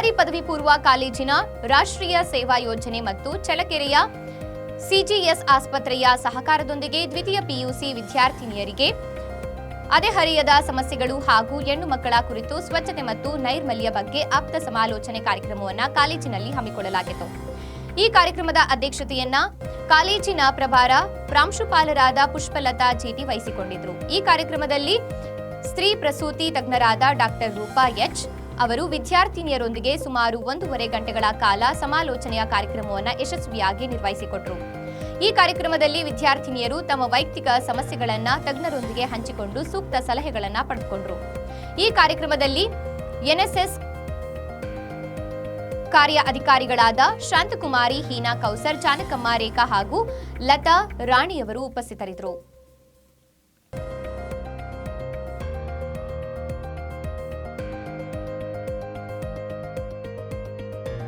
ಕಾಲೇಜಿನ ರಾಷ್ಟ್ರೀಯ ಸೇವಾ ಯೋಜನೆ ಮತ್ತು ಚಳ್ಳಕೆರೆಯ ಸಿಜಿಎಸ್ ಆಸ್ಪತ್ರೆಯ ಸಹಕಾರದೊಂದಿಗೆ ದ್ವಿತೀಯ ಪಿಯುಸಿ ವಿದ್ಯಾರ್ಥಿನಿಯರಿಗೆ ಅದೆಹರಿಯದ ಸಮಸ್ಯೆಗಳು ಹಾಗೂ ಹೆಣ್ಣು ಮಕ್ಕಳ ಕುರಿತು ಸ್ವಚ್ಛತೆ ಮತ್ತು ನೈರ್ಮಲ್ಯ ಬಗ್ಗೆ ಆಪ್ತ ಸಮಾಲೋಚನೆ ಕಾರ್ಯಕ್ರಮವನ್ನು ಕಾಲೇಜಿನಲ್ಲಿ ಹಮ್ಮಿಕೊಳ್ಳಲಾಗಿತ್ತು. ಈ ಕಾರ್ಯಕ್ರಮದ ಅಧ್ಯಕ್ಷತೆಯನ್ನ ಕಾಲೇಜಿನ ಪ್ರಭಾರ ಪ್ರಾಂಶುಪಾಲರಾದ ಪುಷ್ಪಲತಾ ಜಿಟಿ ವಹಿಸಿಕೊಂಡಿದ್ರು. ಈ ಕಾರ್ಯಕ್ರಮದಲ್ಲಿ ಸ್ತ್ರೀ ಪ್ರಸೂತಿ ತಜ್ಞರಾದ ಡಾಕ್ಟರ್ ರೂಪಾ ಎಚ್ ಅವರು ವಿದ್ಯಾರ್ಥಿನಿಯರೊಂದಿಗೆ ಸುಮಾರು ಒಂದೂವರೆ ಗಂಟೆಗಳ ಕಾಲ ಸಮಾಲೋಚನೆಯ ಕಾರ್ಯಕ್ರಮವನ್ನು ಯಶಸ್ವಿಯಾಗಿ ನಿರ್ವಹಿಸಿಕೊಟ್ರು. ಈ ಕಾರ್ಯಕ್ರಮದಲ್ಲಿ ವಿದ್ಯಾರ್ಥಿನಿಯರು ತಮ್ಮ ವೈಯಕ್ತಿಕ ಸಮಸ್ಯೆಗಳನ್ನು ತಜ್ಞರೊಂದಿಗೆ ಹಂಚಿಕೊಂಡು ಸೂಕ್ತ ಸಲಹೆಗಳನ್ನು ಪಡೆದುಕೊಂಡರು. ಈ ಕಾರ್ಯಕ್ರಮದಲ್ಲಿ ಎನ್ಎಸ್ಎಸ್ ಕಾರ್ಯ ಅಧಿಕಾರಿಗಳಾದ ಶಾಂತಕುಮಾರಿ, ಹೀನಾ ಕೌಸರ್ ಜಾನಕಮ್ಮ ರೇಖಾ ಹಾಗೂ ಲತಾ ರಾಣಿಯವರು ಉಪಸ್ಥಿತರಿದ್ದರು.